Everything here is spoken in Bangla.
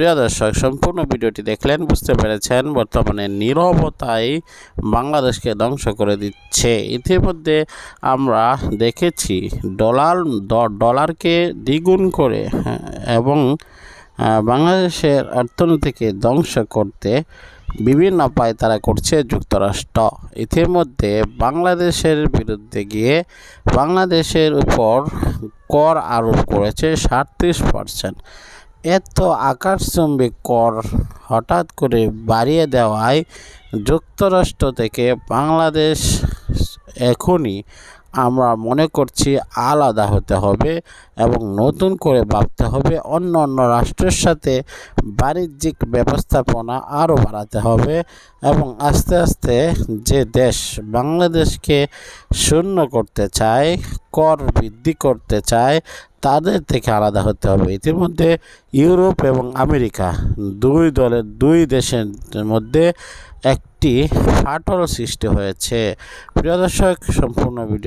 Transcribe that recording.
প্রিয় দর্শক সম্পূর্ণ ভিডিওটি দেখলেন বুঝতে পেরেছেন বর্তমানে নীরবতাই বাংলাদেশকে ধ্বংস করে দিচ্ছে। ইতিমধ্যে আমরা দেখেছি ডলার ডলারকে দ্বিগুণ করে হ্যাঁ, এবং বাংলাদেশের অর্থনীতিকে ধ্বংস করতে বিভিন্ন উপায় তারা করছে যুক্তরাষ্ট্র। ইতিমধ্যে বাংলাদেশের বিরুদ্ধে গিয়ে বাংলাদেশের উপর কর আরোপ করেছে সাতত্রিশ পার্সেন্ট। এত আকাশচুম্বী কর হঠাৎ করে বাড়িয়ে দেওয়ায় যুক্তরাষ্ট্র থেকে বাংলাদেশ এখনই আমরা মনে করছি আলাদা হতে হবে এবং নতুন করে ভাবতে হবে, অন্য অন্য রাষ্ট্রের সাথে বাণিজ্যিক ব্যবস্থাপনা আরও বাড়াতে হবে এবং আস্তে আস্তে যে দেশ বাংলাদেশকে শূন্য করতে চায়, কর বৃদ্ধি করতে চায়, তাদের থেকে আলাদা হতে হবে। ইতিমধ্যে ইউরোপ এবং আমেরিকা দুই দলের দুই দেশের মধ্যে একটি ফাটল সৃষ্টি হয়েছে। প্রিয় দর্শক, সম্পূর্ণ ভিডিও